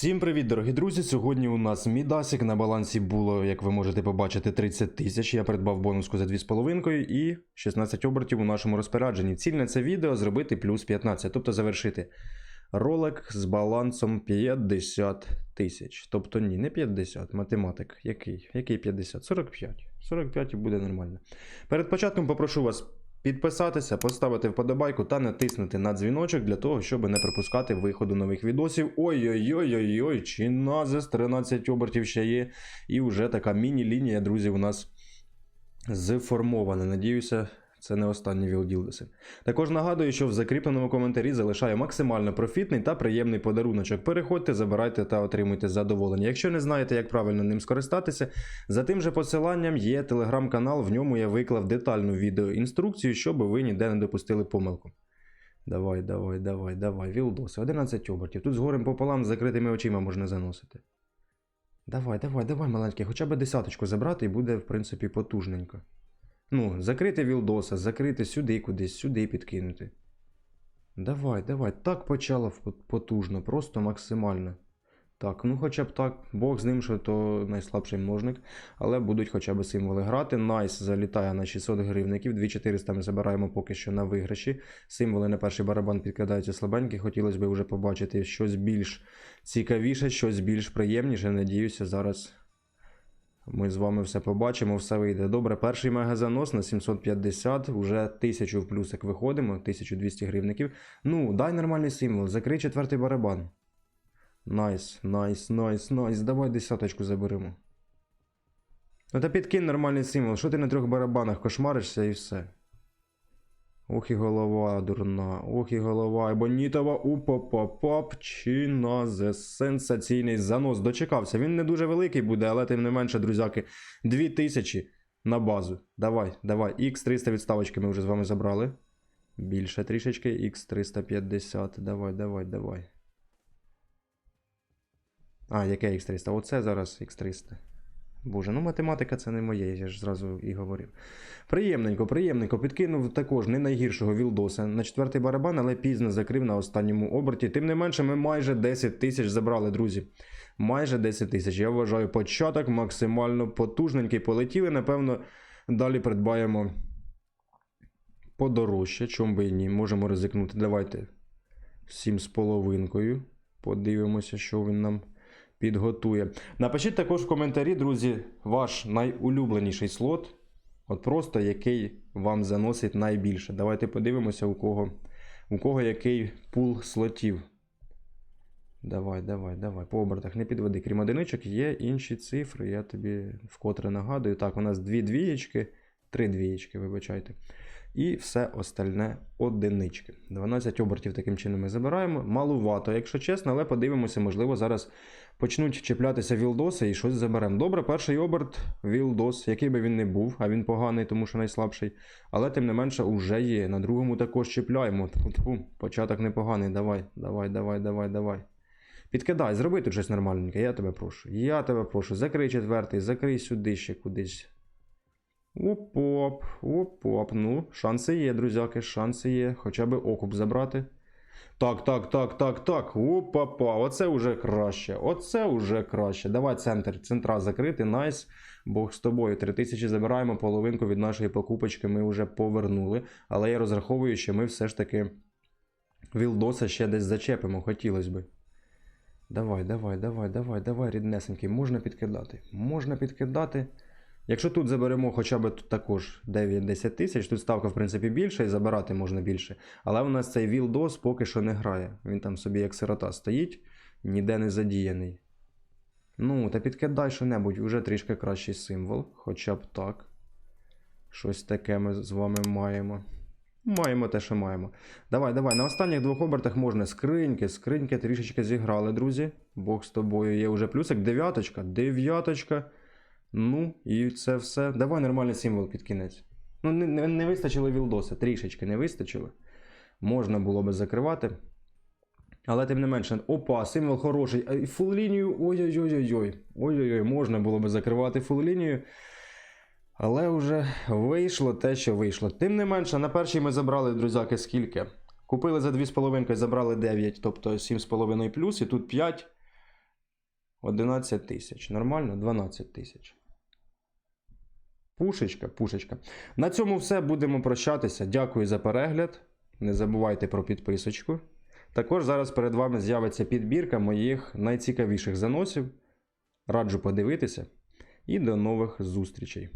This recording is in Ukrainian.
Всім привіт, дорогі друзі! Сьогодні у нас Мідасік на балансі було, як ви можете побачити, 30 тисяч. Я придбав бонуску за 2,5 і 16 обертів у нашому розпорядженні. Ціль на це відео зробити плюс 15, тобто завершити ролик з балансом 50 тисяч. Тобто ні, не 50, математик. Який? Який 50? 45. 45 і буде нормально. Перед початком попрошу вас підписатися, поставити вподобайку та натиснути на дзвіночок для того, щоб не пропускати виходу нових відосів. Ой-ой-ой-ой-ой, чи назис 13 обертів ще є. І вже така міні-лінія, друзі, у нас зформована. Надіюся. Це не останні вілділдеси. Також нагадую, що в закріпленому коментарі залишаю максимально профітний та приємний подаруночок. Переходьте, забирайте та отримуйте задоволення. Якщо не знаєте, як правильно ним скористатися, за тим же посиланням є телеграм-канал, в ньому я виклав детальну відеоінструкцію, щоб ви ніде не допустили помилку. Давай, давай, давай, давай, вілдоси. 11 обертів. Тут з горем пополам з закритими очима можна заносити. Давай, давай, давай, маленький, хоча б десяточку забрати і буде, в принципі, потужненько. Ну, закрити вілдоса, закрити сюди кудись, сюди підкинути. Давай, давай, так почало потужно, просто максимально. Так, ну хоча б так, Бог з ним, що то найслабший множник, але будуть хоча б символи грати. Найс залітає на 600 гривників, 2400 ми забираємо поки що на виграші. Символи на перший барабан підкладаються слабенькі. Хотілося б вже побачити щось більш цікавіше, щось більш приємніше. Надіюся, зараз ми з вами все побачимо, все вийде. Добре, перший мегазанос на 750, уже 1000 в плюсик виходимо, 1200 гривників. Ну, дай нормальний символ, закрий четвертий барабан. Найс, найс, найс, найс. Давай десяточку заберемо. Ну та підкинь нормальний символ. Що ти на трьох барабанах кошмаришся і все. Ох і голова дурна, ох і голова. Бонітова упопопоп чиназе. Сенсаційний занос. Дочекався. Він не дуже великий буде, але тим не менше, друзяки, 2000 на базу. Давай, давай. Х300 відставочки ми вже з вами забрали. Більше трішечки. Х350. Давай, давай, давай. А, яке Х300? Оце зараз Х300. Боже, ну математика це не моє, я ж зразу і говорив. Приємненько, приємненько. Підкинув також не найгіршого Вілдоса на четвертий барабан, але пізно закрив на останньому оберті. Тим не менше, ми майже 10 тисяч забрали, друзі. Майже 10 тисяч. Я вважаю, початок максимально потужненький. Полетіли, напевно, далі придбаємо подорожче, чому би і ні. Можемо ризикнути. Давайте 7 з половинкою. Подивимося, що він нам підготує. Напишіть також в коментарі, друзі, ваш найулюбленіший слот. От просто який вам заносить найбільше. Давайте подивимося, у кого, у кого який пул слотів. Давай, давай, давай. По обертах не підведи. Крім одиничок, є інші цифри. Я тобі вкотре нагадую. Так, у нас дві двієчки, три двієчки, вибачайте. І все остальне одинички. 12 обертів таким чином ми забираємо. Малувато, якщо чесно, але подивимося, можливо, зараз почнуть чіплятися вілдоси і щось заберемо. Добре, перший оберт вілдос, який би він не був, а він поганий, тому що найслабший. Але тим не менше уже є. На другому також чіпляємо. Тьфу, початок непоганий. Давай, давай, давай, давай, давай. Підкидай, зроби тут щось нормальненьке, я тебе прошу. Я тебе прошу. Закрий четвертий, закрий сюди ще кудись. Оп-оп, оп-оп. Ну, шанси є, друзяки, шанси є. Хоча б окуп забрати. Так, так, так, так, так. Опа-па. Оце вже краще. Оце вже краще. Давай центр, центра закрити. Найс. Бог з тобою. 3000 забираємо, половинку від нашої покупочки ми вже повернули. Але я розраховую, що ми все ж таки Вілдоса ще десь зачепимо, хотілося би. Давай, давай, давай, давай, давай, ріднесенький. Можна підкидати. Можна підкидати. Якщо тут заберемо хоча б також 9-10 тисяч, тут ставка, в принципі, більша і забирати можна більше. Але у нас цей Вілдос поки що не грає. Він там собі як сирота стоїть, ніде не задіяний. Ну, та підкидай що-небудь, уже трішки кращий символ, хоча б так. Щось таке ми з вами маємо. Маємо те, що маємо. Давай, давай. На останніх двох обертах можна скриньки, скриньки трішечки зіграли, друзі. Бог з тобою є вже плюсик. Дев'яточка, дев'яточка. Ну, і це все. Давай нормальний символ під кінець. Ну, не, не, вистачило Вілдоса, трішечки не вистачило. Можна було би закривати. Але тим не менше, опа, символ хороший. Фул лінію. Ой-ой-ой-ой. Ой-ой-ой, можна було би закривати фул лінію. Але вже вийшло те, що вийшло. Тим не менше, на першій ми забрали, друзяки, скільки? Купили за 2,5, забрали 9, тобто 7,5 плюс, і тут 5. 11 тисяч. Нормально? 12 тисяч. Пушечка, пушечка. На цьому все. Будемо прощатися. Дякую за перегляд. Не забувайте про підписочку. Також зараз перед вами з'явиться підбірка моїх найцікавіших заносів. Раджу подивитися. І до нових зустрічей.